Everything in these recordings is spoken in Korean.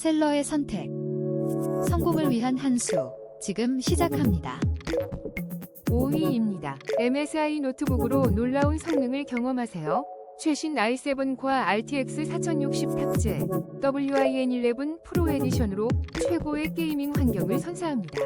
셀러의 선택. 성공을 위한 한 수. 지금 시작합니다. 5위입니다. MSI 노트북으로 놀라운 성능을 경험하세요. 최신 i7과 RTX 4060 탑재 WIN11 프로 에디션으로 최고의 게이밍 환경을 선사합니다.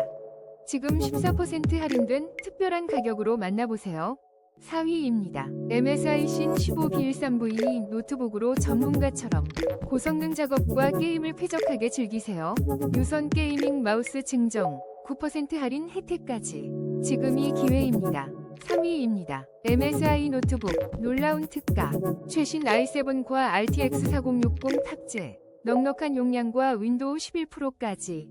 지금 14% 할인된 특별한 가격으로 만나보세요. 4위입니다. MSI 신 15B13V 노트북으로 전문가처럼 고성능 작업과 게임을 쾌적하게 즐기세요. 유선 게이밍 마우스 증정 9% 할인 혜택까지 지금이 기회입니다. 3위입니다. MSI 노트북 놀라운 특가 최신 i7과 RTX 4060 탑재 넉넉한 용량과 윈도우 11 프로까지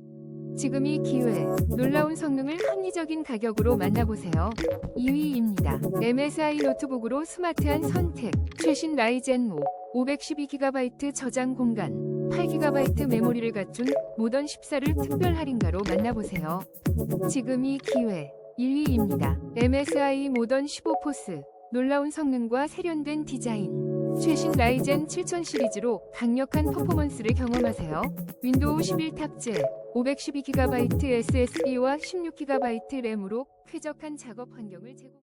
지금이 기회 놀라운 성능을 합리적인 가격으로 만나보세요. 2위입니다. MSI 노트북으로 스마트한 선택 최신 라이젠 5 512GB 저장 공간 8GB 메모리를 갖춘 모던 14를 특별 할인가로 만나보세요. 지금이 기회 1위입니다. MSI 모던 15 포스 놀라운 성능과 세련된 디자인 최신 라이젠 7000 시리즈로 강력한 퍼포먼스를 경험하세요. 윈도우 11 탑재 512GB SSD와 16GB 램으로 쾌적한 작업 환경을 제공